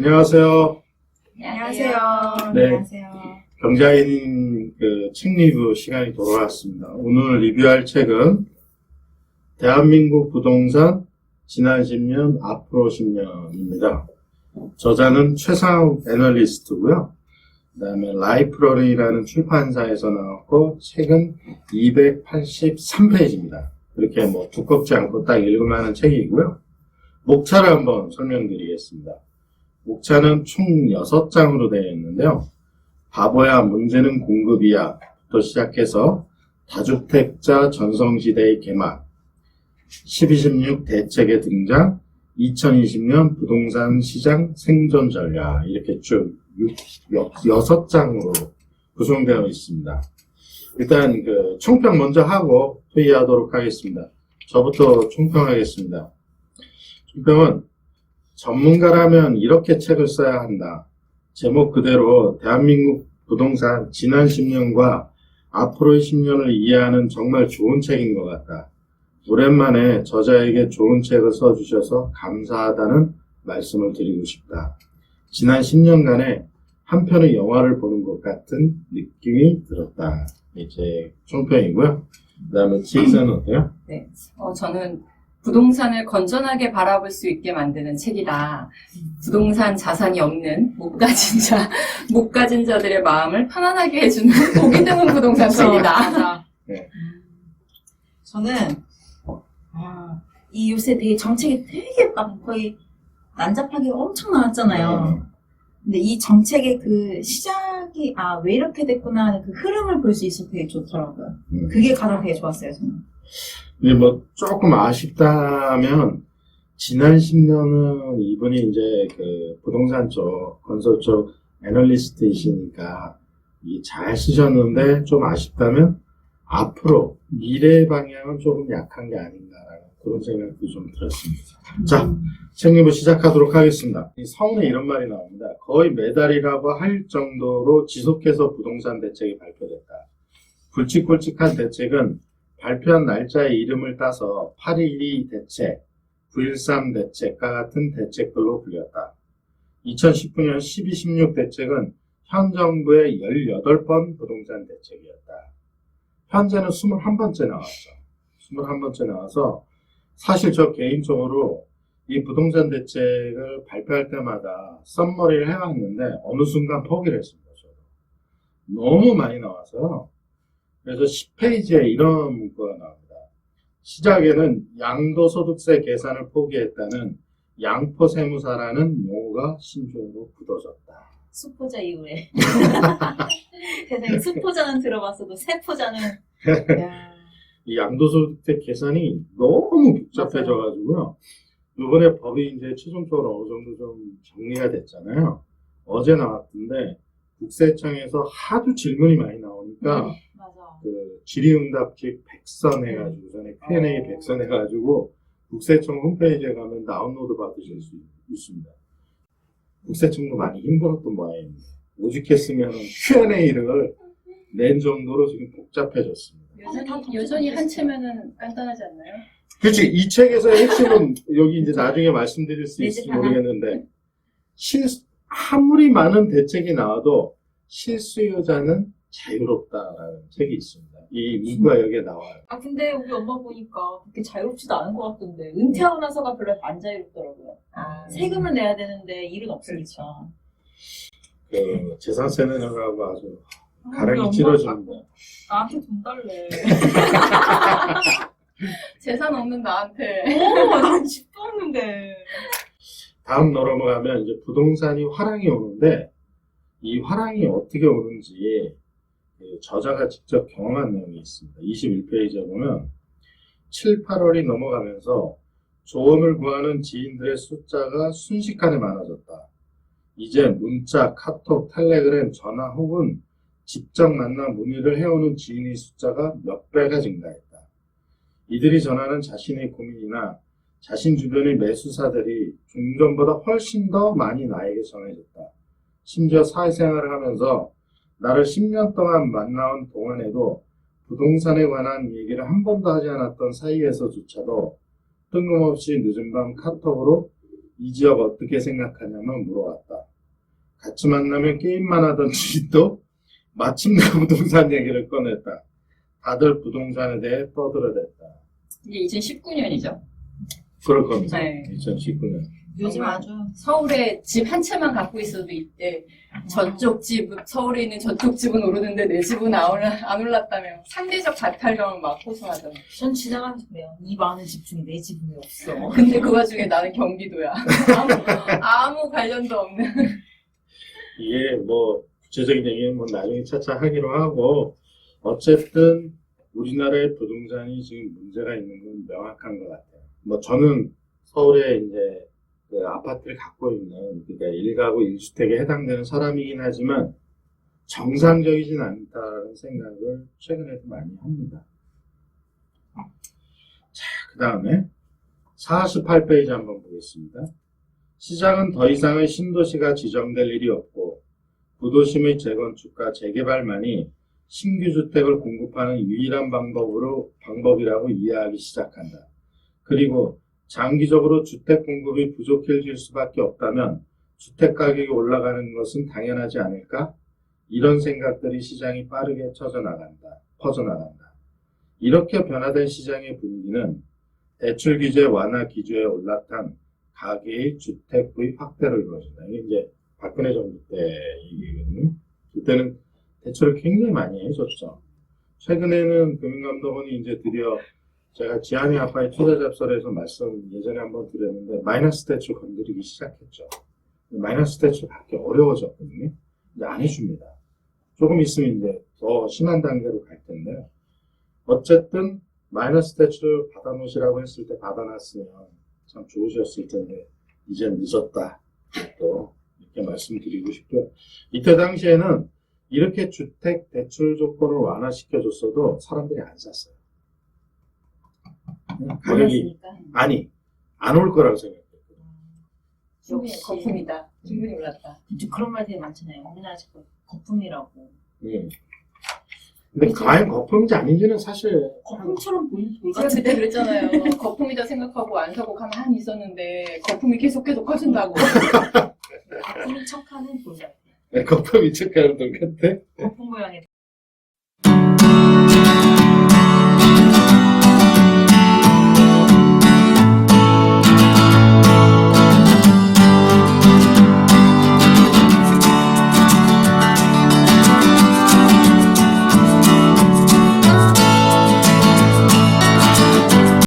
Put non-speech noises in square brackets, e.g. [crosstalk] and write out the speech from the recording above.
안녕하세요. 안녕하세요. 네. 안녕하세요. 경자인 그책 리뷰 시간이 돌아왔습니다. 오늘 리뷰할 책은 대한민국 부동산 지난 10년, 앞으로 10년입니다. 저자는 최상욱 애널리스트고요. 그 다음에 라이프러리라는 출판사에서 나왔고 책은 283페이지입니다. 이렇게 뭐 두껍지 않고 딱 읽을만한 책이고요. 목차를 한번 설명드리겠습니다. 목차는 총 6장으로 되어 있는데요. 바보야 문제는 공급이야 부터 시작해서 다주택자 전성시대의 개막 1216 대책의 등장 2020년 부동산 시장 생존 전략 이렇게 쭉 6장으로 구성되어 있습니다. 일단 그 총평 먼저 하고 회의하도록 하겠습니다. 저부터 총평하겠습니다. 총평은 전문가라면 이렇게 책을 써야 한다. 제목 그대로 대한민국 부동산 지난 10년과 앞으로의 10년을 이해하는 정말 좋은 책인 것 같다. 오랜만에 저자에게 좋은 책을 써주셔서 감사하다는 말씀을 드리고 싶다. 지난 10년간에 한 편의 영화를 보는 것 같은 느낌이 들었다. 이제 총평이고요. 그 다음에 치즈는 어때요? 어, 저는 부동산을 건전하게 바라볼 수 있게 만드는 책이다. 부동산 자산이 없는 못 가진 자, [laughs] 못 가진 자들의 마음을 편안하게 해주는 [laughs] 보기 드문 부동산 책이다. 맞아. 네. 저는 아, 이 요새 되게 정책이 되게 막 거의 난잡하게 엄청 나왔잖아요. 근데 이 정책의 그 시작이 아 왜 이렇게 됐구나 하는 그 흐름을 볼 수 있어서 되게 좋더라고요. 음. 그게 가장 되게 좋았어요 저는. 근데 뭐 조금 아쉽다면 지난 10년은 이분이 이제 그 부동산 쪽 건설 쪽 애널리스트이시니까 이잘 쓰셨는데 좀 아쉽다면 앞으로 미래 방향은 조금 약한 게 아닌가라는 그런 생각도 좀 들었습니다. 자, 책 리뷰 시작하도록 하겠습니다. 이 서문에 이런 말이 나옵니다. 거의 매달이라고 할 정도로 지속해서 부동산 대책이 발표됐다. 굵직굵직한 대책은 발표한 날짜의 이름을 따서 8.12 대책, 9.13 대책과 같은 대책들로 불렸다. 2019년 12.16 대책은 현 정부의 18번 부동산 대책이었다. 현재는 21번째 나왔죠. 21번째 나와서 사실 저 개인적으로 이 부동산 대책을 발표할 때마다 썸머리를 해왔는데 어느 순간 포기를 했습니다. 저도. 너무 많이 나와서 그래서 10페이지에 이런 문구가 나옵니다. 시작에는 양도소득세 계산을 포기했다는 양포 세무사라는 용어가 신조어로 굳어졌다. 수포자 이후에 [laughs] 세상에 수포자는 들어봤어도 세포자는 야, 이 양도소득세 계산이 너무 복잡해져가지고요. 이번에 법이 이제 최종적으로 어느 정도 좀 정리가 됐잖아요. 어제 나왔던데 국세청에서 하도 질문이 많이 나오니까 맞아. 그 질의응답지 100선 해가지고 전에 Q&A 어. 100선 해가지고 국세청 홈페이지에 가면 다운로드 받으실 수 있습니다. 국세청도 많이 힘들었던 모양입니다. 오죽했으면 Q&A를 낸 정도로 지금 복잡해졌습니다. 여전히, 여전히 한 채면은 간단하지 않나요? 그렇지. 이 책에서의 핵심은 여기 이제 나중에 말씀드릴 수 내집 있을지 하나. 모르겠는데 실 아무리 많은 대책이 나와도 실수요자는 자유롭다라는 책이 있습니다. 이 문구가 여기에 나와요. 아 근데 우리 엄마 보니까 그렇게 자유롭지도 않은 것 같던데 은퇴하고 나서가 별로 안 자유롭더라고요. 아, 세금을 내야 되는데 일은 없으니까. 그 재산세 내느라고 아주 아, 가랑이 찌러집니다. 나한테 돈 달래. [laughs] 재산 없는 나한테. 오, 난 집도 없는데. 다음 넘어가면 이제 부동산이 화랑이 오는데 이 화랑이 어떻게 오는지 그 저자가 직접 경험한 내용이 있습니다. 21페이지에 보면 7, 8월이 넘어가면서 조언을 구하는 지인들의 숫자가 순식간에 많아졌다. 이제 문자, 카톡, 텔레그램, 전화 혹은 직접 만나 문의를 해오는 지인의 숫자가 몇 배가 증가했다. 이들이 전하는 자신의 고민이나 자신 주변의 매수사들이 종전보다 훨씬 더 많이 나에게 전해졌다. 심지어 사회생활을 하면서 나를 10년 동안 만나온 동안에도 부동산에 관한 얘기를 한 번도 하지 않았던 사이에서조차도 뜬금없이 늦은 밤 카톡으로 이 지역 어떻게 생각하냐면 물어봤다. 같이 만나면 게임만 하던 주인도 마침내 [laughs] 부동산 얘기를 꺼냈다. 다들 부동산에 대해 떠들어댔다. 이게 2019년이죠. 그럴 겁니다. 네. 2019년. 요즘. 아주 서울에 집 한 채만 갖고 있어도 이때 저쪽 집, 서울에 있는 저쪽 집은 오르는데 내 집은 안, 올라, 안 올랐다며 상대적 바탈령을 막 호소하잖아. 전 지나가면서 그래요. 이 많은 집 중에 내 집은 왜 없어? 근데 그 와중에 나는 경기도야. 아무, 아무 관련도 없는. 이게 뭐 구체적인 얘기는 뭐 나중에 차차 하기로 하고 어쨌든 우리나라의 부동산이 지금 문제가 있는 건 명확한 것 같아요. 뭐 저는 서울에 이제 그 아파트를 갖고 있는 그러니까 1가구 1주택에 해당되는 사람이긴 하지만 정상적이진 않다는 생각을 최근에도 많이 합니다. 자, 그 다음에 48페이지 한번 보겠습니다. 시장은 더 이상의 신도시가 지정될 일이 없고 구도심의 재건축과 재개발만이 신규 주택을 공급하는 유일한 방법으로 방법이라고 이해하기 시작한다. 그리고 장기적으로 주택 공급이 부족해질 수밖에 없다면 주택 가격이 올라가는 것은 당연하지 않을까? 이런 생각들이 시장이 빠르게 쳐져나간다. 퍼져나간다. 이렇게 변화된 시장의 분위기는 대출 규제 완화 기조에 올라탄 가계의 주택 구입 확대로 이루어진다. 이게 이제 박근혜 정부 때 얘기거든요. 그때는 대출을 굉장히 많이 해줬죠. 최근에는 금융감독원이 이제 드디어 제가 지한이 아빠의 투자 잡설에서 말씀 예전에 한번 드렸는데 마이너스 대출 건드리기 시작했죠. 마이너스 대출 받기 어려워졌거든요. 이제 안 해줍니다. 조금 있으면 이제 더 심한 단계로 갈 텐데요. 어쨌든 마이너스 대출을 받아놓으시라고 했을 때 받아놨으면 참 좋으셨을 텐데 이제 늦었다. 또 이렇게 말씀드리고 싶고요. 이때 당시에는 이렇게 주택 대출 조건을 완화시켜줬어도 사람들이 안 샀어요. 가격이 많았으니까. 아니 안 올 거라고. 충분히 역시. 거품이다. 충분히 올랐다. 그런 말 되게 많잖아요. 우리나라 자꾸 거품이라고. 예. 근데 과연 거품인지 아닌지는 사실 거품처럼 보이는 돌 제가. 그때 그랬잖아요. 거품이다 생각하고 안 사고 가만히 있었는데 거품이 계속 계속 커진다고. 거품인 척하는 돌 같아. 거품이 척하는 돈 같아. 거품 모양의